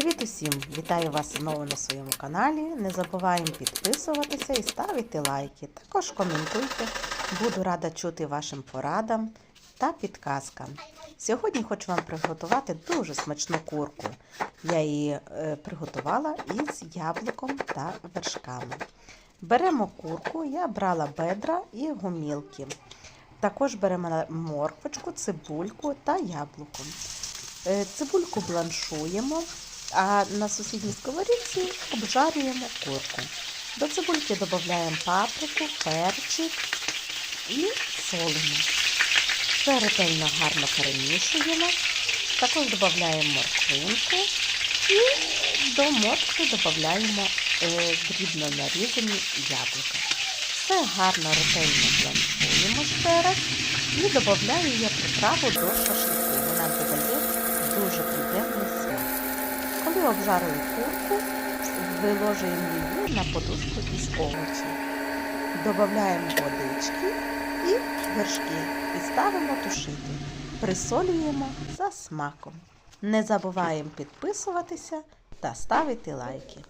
Привіт усім! Вітаю вас знову на своєму каналі. Не забуваємо підписуватися і ставити лайки. Також коментуйте. Буду рада чути вашим порадам та підказкам. Сьогодні хочу вам приготувати дуже смачну курку. Я її е, приготувала із яблуком та вершками. Беремо курку, я брала бедра і гумілки. Також беремо морквочку, цибульку та яблуко. Е, Цибульку бланшуємо, а на сусідній сковорідці обжарюємо курку. До цибульки додаємо паприку, перчик і солимо. Все ретельно гарно перемішуємо. Також додаємо морквинку і до моркви додаємо е, дрібно нарізані яблука. Все гарно ретельно бланшуємо ще раз і додаю я приправу до шашлику. Вона додає дуже. Коли обжарили курку, виложуємо її на подушку із овочів. Додаємо водички і вершки і ставимо тушити. Присолюємо за смаком. Не забуваємо підписуватися та ставити лайки.